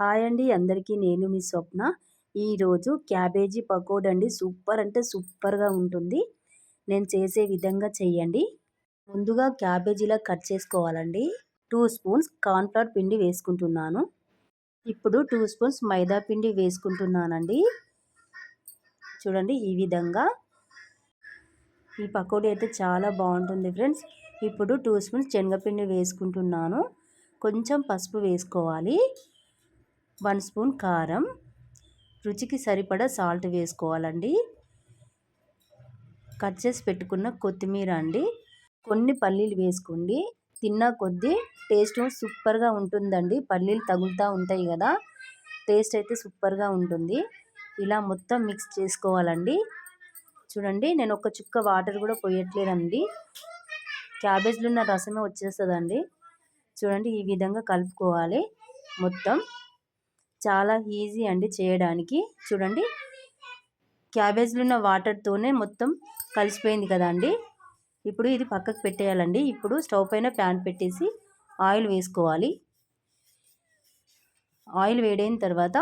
Hi అండి అందరికీ నేను మీ స్వప్న. ఈరోజు క్యాబేజీ పకోడ అండి సూపర్ అంటే సూపర్గా ఉంటుంది. నేను చేసే విధంగా చేయండి ముందుగా క్యాబేజీలా కట్ చేసుకోవాలండి. టూ స్పూన్స్ కార్న్ఫ్లవర్ పిండి వేసుకుంటున్నాను. ఇప్పుడు టూ స్పూన్స్ మైదా పిండి వేసుకుంటున్నానండి. చూడండి ఈ విధంగా. ఈ పకోడీ అయితే చాలా బాగుంటుంది ఫ్రెండ్స్. ఇప్పుడు టూ స్పూన్స్ శనగపిండి వేసుకుంటున్నాను. కొంచెం పసుపు వేసుకోవాలి. వన్ స్పూన్ కారం. రుచికి సరిపడా సాల్ట్ వేసుకోవాలండి. కట్ చేసి పెట్టుకున్న కొత్తిమీర అండి. కొన్ని పల్లీలు వేసుకోండి. తిన్న కొద్దీ టేస్ట్ సూపర్గా ఉంటుందండి. పల్లీలు తగులుతూ ఉంటాయి కదా. టేస్ట్ అయితే సూపర్గా ఉంటుంది. ఇలా మొత్తం మిక్స్ చేసుకోవాలండి. చూడండి నేను ఒక చుక్క వాటర్ కూడా పోయట్లేదండి. క్యాబేజ్లో ఉన్న రసమే వచ్చేస్తుందండి. చూడండి ఈ విధంగా కలుపుకోవాలి. మొత్తం చాలా ఈజీ అండి చేయడానికి. చూడండి. క్యాబేజ్లో ఉన్న వాటర్తోనే మొత్తం కలిసిపోయింది కదా అండి. ఇప్పుడు ఇది పక్కకు పెట్టేయాలండి. ఇప్పుడు స్టవ్ పైన ప్యాన్ పెట్టేసి ఆయిల్ వేసుకోవాలి. ఆయిల్ వేడైన తర్వాత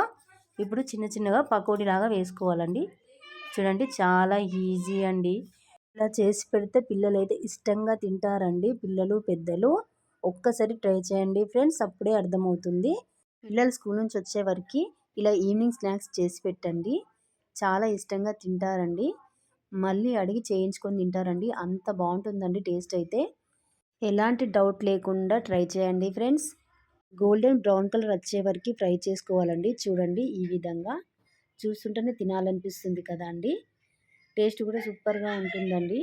ఇప్పుడు చిన్న చిన్నగా పకోడీలాగా వేసుకోవాలండి. చూడండి చాలా ఈజీ అండి. ఇలా చేసి పెడితే పిల్లలు అయితే ఇష్టంగా తింటారండి. పిల్లలు పెద్దలు ఒక్కసారి ట్రై చేయండి ఫ్రెండ్స్. అప్పుడే అర్థమవుతుంది. పిల్లలు స్కూల్ నుంచి వచ్చే వరకు ఇలా ఈవినింగ్ స్నాక్స్ చేసి పెట్టండి. చాలా ఇష్టంగా తింటారండి. మళ్ళీ అడిగి చేయించుకొని తింటారండి. అంత బాగుంటుందండి టేస్ట్ అయితే. ఎలాంటి డౌట్ లేకుండా ట్రై చేయండి ఫ్రెండ్స్. గోల్డెన్ బ్రౌన్ కలర్ వచ్చే వరకు ఫ్రై చేసుకోవాలండి. చూడండి ఈ విధంగా. చూస్తుంటేనే తినాలనిపిస్తుంది కదా అండి. టేస్ట్ కూడా సూపర్గా ఉంటుందండి.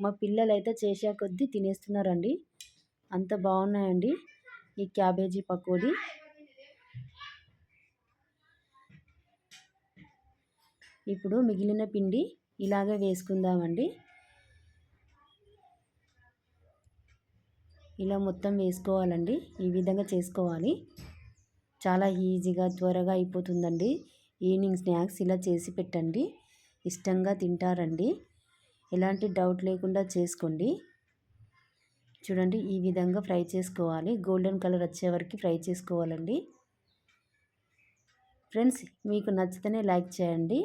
మా పిల్లలు అయితే చేసే కొద్దీ తినేస్తున్నారండి. అంత బాగున్నాయండి ఈ క్యాబేజీ పకోడీ. ఇప్పుడు మిగిలిన పిండి ఇలాగే వేసుకుందామండి. ఇలా మొత్తం వేసుకోవాలండి. ఈ విధంగా చేసుకోవాలి. చాలా ఈజీగా త్వరగా అయిపోతుందండి. ఈవినింగ్ స్నాక్స్ ఇలా చేసి పెట్టండి. ఇష్టంగా తింటారండి. ఎలాంటి డౌట్ లేకుండా చేసుకోండి. చూడండి ఈ విధంగా ఫ్రై చేసుకోవాలి. గోల్డెన్ కలర్ వచ్చే వరకు ఫ్రై చేసుకోవాలండి. ఫ్రెండ్స్ మీకు నచ్చితేనే లైక్ చేయండి.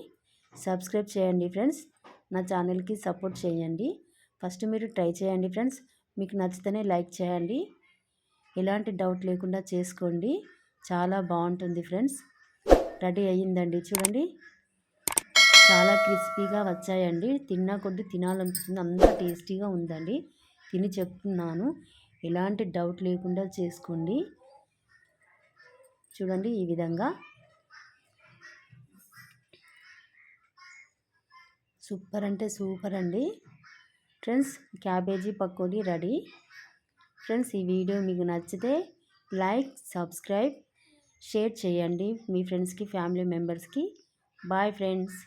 సబ్స్క్రైబ్ చేయండి ఫ్రెండ్స్. నా ఛానల్కి సపోర్ట్ చేయండి. ఫస్ట్ మీరు ట్రై చేయండి ఫ్రెండ్స్. మీకు నచ్చితేనే లైక్ చేయండి. ఎలాంటి డౌట్ లేకుండా చేసుకోండి. చాలా బాగుంటుంది ఫ్రెండ్స్. రెడీ అయ్యిందండి చూడండి. చాలా క్రిస్పీగా వచ్చాయండి. తిన్నా కొద్ది తినాలనిపిస్తుంది. అంత టేస్టీగా ఉందండి. తిని చెప్తున్నాను. ఎలాంటి డౌట్ లేకుండా చేసుకోండి. చూడండి ఈ విధంగా. సూపర్ అంటే సూపర్ అండి friends cabbage pakodi ready. Friends ఈ వీడియో మీకు నచ్చితే లైక్ సబ్స్క్రైబ్ షేర్ చేయండి మీ ఫ్రెండ్స్కి ఫ్యామిలీ మెంబర్స్కి. Bye friends.